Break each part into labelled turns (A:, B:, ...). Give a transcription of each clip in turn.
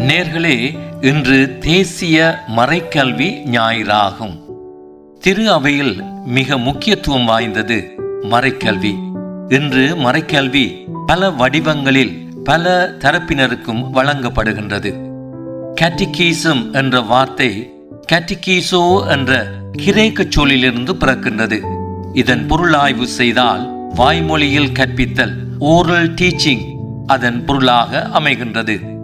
A: நேர்களே இன்று தேசிய மறைக்கல்வி ஞாயிறாகும். திரு அவையில் மிக முக்கியத்துவம் வாய்ந்தது மறைக்கல்வி. இன்று மறைக்கல்வி பல வடிவங்களில் பல தரப்பினருக்கும் வழங்கப்படுகின்றது. கேட்டிகீசம் என்ற வார்த்தை கேட்டிகீசோ என்ற கிரேக்க சொல்லிலிருந்து பிறக்கின்றது. இதன் பொருளாய்வு செய்தால் வாய்மொழியில் கற்பித்தல் ஓரல் டீச்சிங் அதன் பொருளாக அமைகின்றது.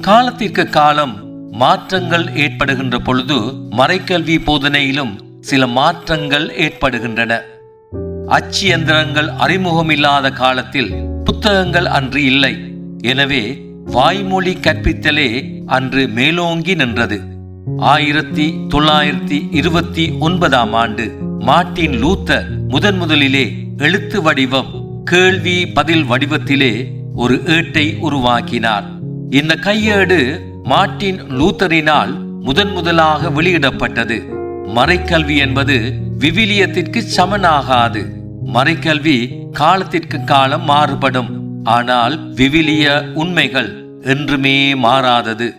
A: காலத்திற்கு காலம் மாற்றங்கள் ஏற்படுகின்ற பொழுது மறைக்கல்வி போதனையிலும் சில மாற்றங்கள் ஏற்படுகின்றன. அச்சு எந்திரங்கள் அறிமுகமில்லாத காலத்தில் புத்தகங்கள் அன்று இல்லை. எனவே வாய்மொழி கற்பித்தலே அன்று மேலோங்கி நின்றது. ஆயிரத்தி தொள்ளாயிரத்தி இருபத்தி ஒன்பதாம் ஆண்டு மார்ட்டின் லூத்தர் முதன் முதலிலே எழுத்து வடிவம் கேள்வி பதில் வடிவத்திலே ஒரு ஏட்டை உருவாக்கினார். இந்த கையேடு மார்டின் லூத்தரினால் முதன் முதலாக வெளியிடப்பட்டது. மறைக்கல்வி என்பது விவிலியத்திற்கு சமனாகாது. மறைக்கல்வி காலத்திற்கு காலம் மாறுபடும். ஆனால் விவிலிய உண்மைகள் என்றுமே மாறாதது.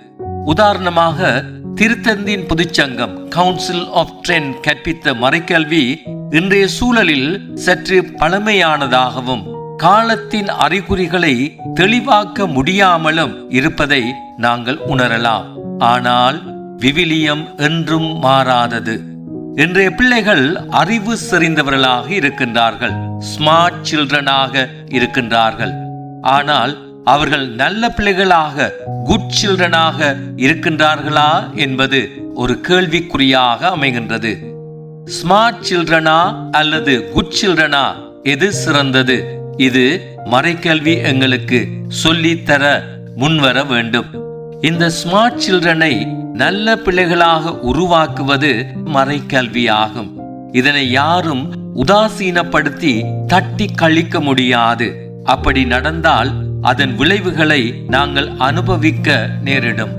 A: உதாரணமாக திருத்தந்தின் பொதுச்சங்கம் கவுன்சில் ஆஃப் ட்ரெண்ட் கற்பித்த மறைக்கல்வி இன்றைய சூழலில் சற்று பழமையானதாகவும் காலத்தின் அறிகுறிகளை தெளிவாக்க முடியாமலும் இருப்பதை நாங்கள் உணரலாம். ஆனால் விவிலியம் என்றும் மாறாதது. இன்றைய பிள்ளைகள் அறிவு செறிந்தவர்களாக இருக்கின்றார்கள். ஸ்மார்ட் சில்ட்ரனாக இருக்கின்றார்கள். ஆனால் அவர்கள் நல்ல பிள்ளைகளாக குட் சில்ட்ரனாக இருக்கின்றார்களா என்பது ஒரு கேள்விக்குறியாக அமைகின்றது. ஸ்மார்ட் சில்ட்ரனா அல்லது குட் சில்ட்ரனா எது சிறந்தது? இது மறைக்கல்வி எங்களுக்கு சொல்லித்தர முன்வர வேண்டும். இந்த ஸ்மார்ட் சில்ட்ரனை நல்ல பிள்ளைகளாக உருவாக்குவது மறைக்கல்வி ஆகும் இதனை யாரும் உதாசீனப்படுத்தி தட்டி கழிக்க முடியாது. அப்படி நடந்தால் அதன் விளைவுகளை நாங்கள் அனுபவிக்க நேரிடும்.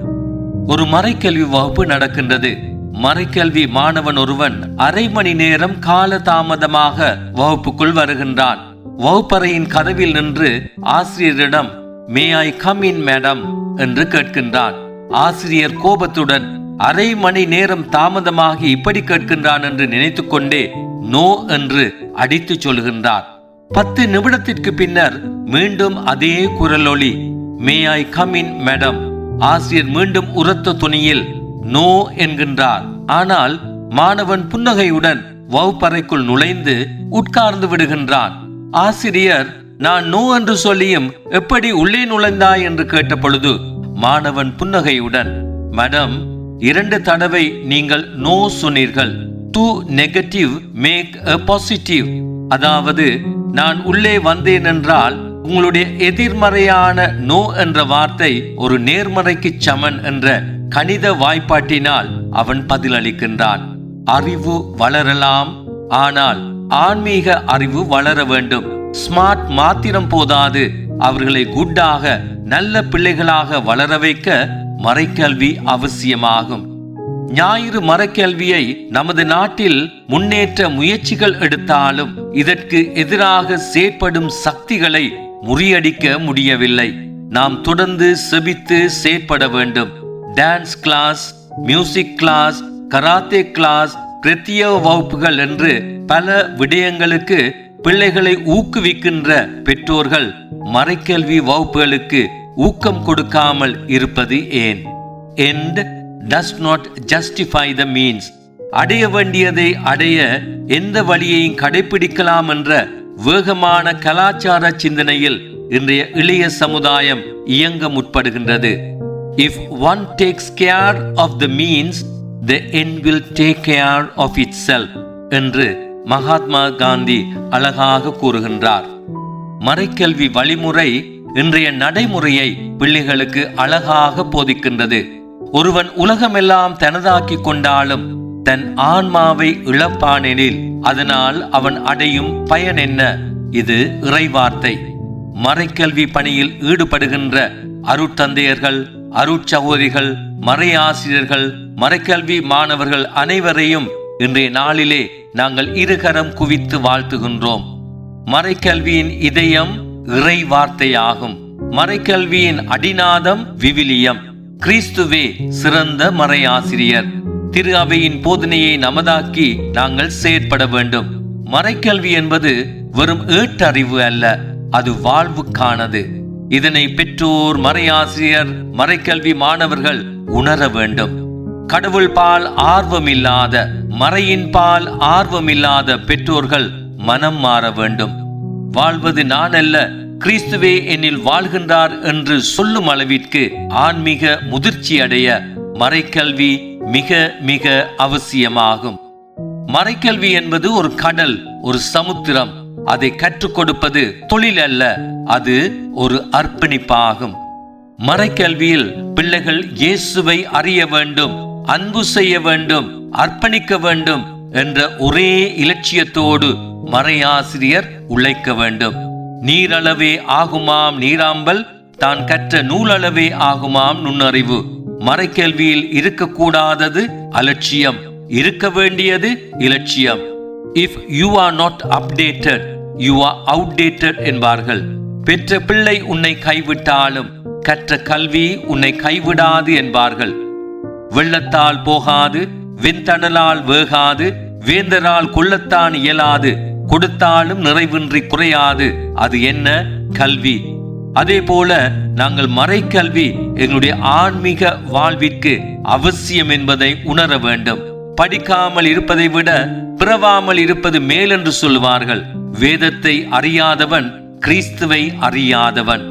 A: ஒரு மறைக்கல்வி வகுப்பு நடக்கின்றது. மறைக்கல்வி மாணவன் ஒருவன் அரை மணி நேரம் கால தாமதமாக வகுப்புக்குள் வருகின்றான். வகுப்பறையின் கதவில் நின்று ஆசிரியரிடம் மே ஐ கம் இன் மேடம் என்று கேட்கின்றான். ஆசிரியர் கோபத்துடன் அரை மணி நேரம் தாமதமாகி இப்படி கேட்கின்றான் என்று நினைத்துக்கொண்டே நோ என்று அடித்து சொல்கின்றார். பத்து நிமிடத்திற்கு பின்னர் மீண்டும் அதே குரலொலி மே ஐ கம் இன் மேடம் ஆசிரியர் மீண்டும் உரத்த துணியில் நோ என்கின்றார். ஆனால் மாணவன் புன்னகையுடன் வகுப்பறைக்குள் நுழைந்து உட்கார்ந்து விடுகின்றான். ஆசிரியர் நான் நோ என்று சொல்லியும் எப்படி உள்ளே நுழைந்தாய்? என்று கேட்ட பொழுது மாணவன் புன்னகையுடன் மேடம் இரண்டு தடவை நீங்கள் நோ சொன்னீர்கள். Two negative make a positive அதாவது நான் உள்ளே வந்தேன் என்றால் உங்களுடைய எதிர்மறையான நோ என்ற வார்த்தை ஒரு நேர்மறைக்கு சமன் என்ற கணித வாய்ப்பாட்டினால் அவன் பதிலளிக்கின்றான். அறிவு வளரலாம். ஆனால் ஆன்மீக அறிவு வளர வேண்டும். ஸ்மார்ட் மாத்திரம் போதாது. அவர்களை குட்டாக நல்ல பிள்ளைகளாக வளர வைக்க மறைக்கல்வி அவசியமாகும். ஞாயிறு மறைக்கல்வியை நமது நாட்டில் முன்னேற்ற முயற்சிகள் எடுத்தாலும் இதற்கு எதிராக செயற்படும் சக்திகளை முறியடிக்க முடியவில்லை. நாம் தொடர்ந்து செபித்து செயற்பட வேண்டும். Dance class music class karate class பிரத்யேக வகுப்புகள் என்று பல விடயங்களுக்கு பிள்ளைகளை ஊக்குவிக்கின்ற பெற்றோர்கள் மறைக்கல்வி வகுப்புகளுக்கு ஊக்கம் கொடுக்காமல் இருப்பது ஏன்? End does not justify the means அடைய வேண்டியதை அடைய எந்த வழியையும் கடைபிடிக்கலாம் என்ற வேகமான கலாச்சார சிந்தனையில் இன்றைய இளைய சமுதாயம் இயங்க முற்படுகின்றது. If one takes care of the means the end will take care of itself என்று மகாத்மா காந்தி அழகாக கூறுகின்றார். மறைக்கல்வி வழிமுறை இன்றைய நடைமுறையை பிள்ளைகளுக்கு அழகாக போதிக்கின்றது. ஒருவன் உலகமெல்லாம் தனதாக்கி கொண்டாலும் தன் ஆன்மாவை இழப்பானெனில் அதனால் அவன் அடையும் பயன் என்ன? இது இறைவார்த்தை. மறைக்கல்வி பணியில் ஈடுபடுகின்ற அருட்தந்தையர்கள் அருட்சகோதரிகள் மறையாசிரியர்கள் மறைக்கல்வி மாணவர்கள் அனைவரையும் இன்றைய நாளிலே நாங்கள் இருகரம் குவித்து வாழ்த்துகின்றோம். மறைக்கல்வியின் இதயம் இறை வார்த்தையாகும் மறைக்கல்வியின் அடிநாதம் விவிலியம். கிறிஸ்துவே சிறந்த மறையாசிரியர். திரு அவையின் போதனையை நமதாக்கி நாங்கள் செயற்பட வேண்டும். மறைக்கல்வி என்பது வெறும் ஏட்டறிவு அல்ல அது வாழ்வுக்கானது. இதனை பெற்றோர் மறையாசிரியர் மறைக்கல்வி மாணவர்கள் உணர வேண்டும். கடவுள் பால் ஆர்வமில்லாத மறையின் பால் ஆர்வமில்லாத பெற்றோர்கள் மனம் மாற வேண்டும். வாழ்வது நான் அல்ல கிறிஸ்துவே என்னில் வாழ்கின்றார் என்று சொல்லும் அளவிற்கு ஆன்மீக முதிர்ச்சி அடைய மறைக்கல்வி மிக மிக அவசியமாகும். மறைக்கல்வி என்பது ஒரு கடல் ஒரு சமுத்திரம். அதை கற்றுக் கொடுப்பது தொழில் அல்ல அது ஒரு அர்ப்பணிப்பாகும். மறைக்கல்வியில் பிள்ளைகள் இயேசுவை அறிய வேண்டும் அன்பு செய்ய வேண்டும் அர்ப்பணிக்க வேண்டும் என்ற ஒரே இலட்சியத்தோடு மறையாசிரியர் உழைக்க வேண்டும். நீரளவே ஆகுமாம் நீராம்பல் தான் கற்ற நூலளவே ஆகுமாம் நுண்ணறிவு. மறைக்கல்வியில் இருக்கக்கூடாதது அலட்சியம் இருக்க வேண்டியது இலட்சியம். If you are not updated you are outdated என்பார்கள். பெற்ற பிள்ளை உன்னை கைவிட்டாலும் கற்ற கல்வி உன்னை கைவிடாது என்பார்கள். வெள்ளத்தால் போகாது வெண்தணலால் வேகாது வேந்தரால் கொள்ளத்தான் இயலாது கொடுத்தாலும் நிறைவின்றி குறையாது. அது என்ன? கல்வி. அதே போல நாங்கள் மறைக்கல்வி எங்களுடைய ஆன்மீக வாழ்விற்கு அவசியம் என்பதை உணர வேண்டும். படிக்காமல் இருப்பதை விட பிறவாமல் இருப்பது மேல் என்று சொல்லுவார்கள். வேதத்தை அறியாதவன் கிறிஸ்துவை அறியாதவன்.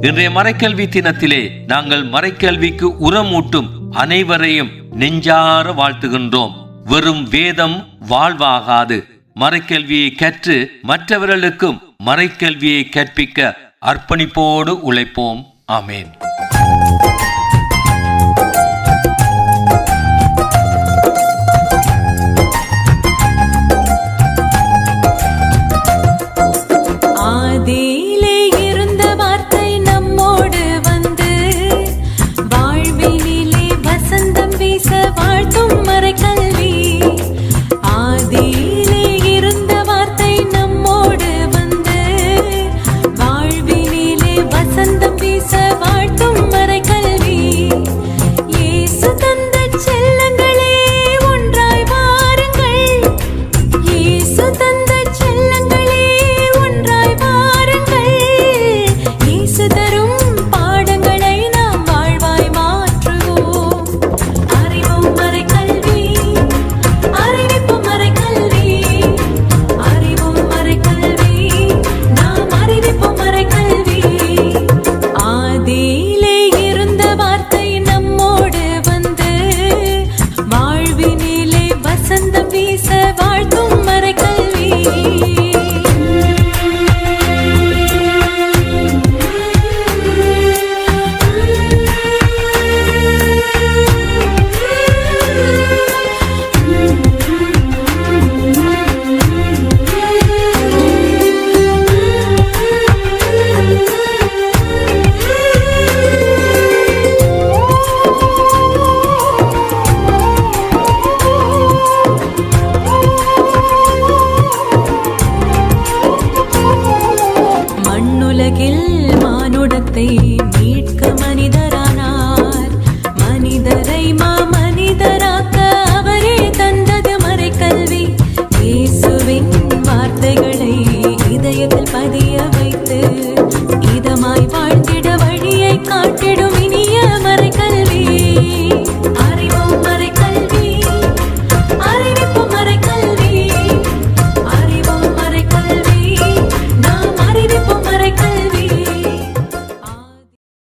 A: இன்றைய மறைக்கல்வி தினத்திலே நாங்கள் மறைக்கல்விக்கு உரமூட்டும் அனைவரையும் நெஞ்சார வாழ்த்துகின்றோம். வெறும் வேதம் வாழ்வாகாது. மறைக்கல்வியை கற்று மற்றவர்களுக்கும் மறைக்கல்வியை கற்பிக்க அர்ப்பணிப்போடு உழைப்போம். ஆமேன்.
B: வளமாய் வாழ்ந்திட வழியை காட்டிடும் இனிய மறை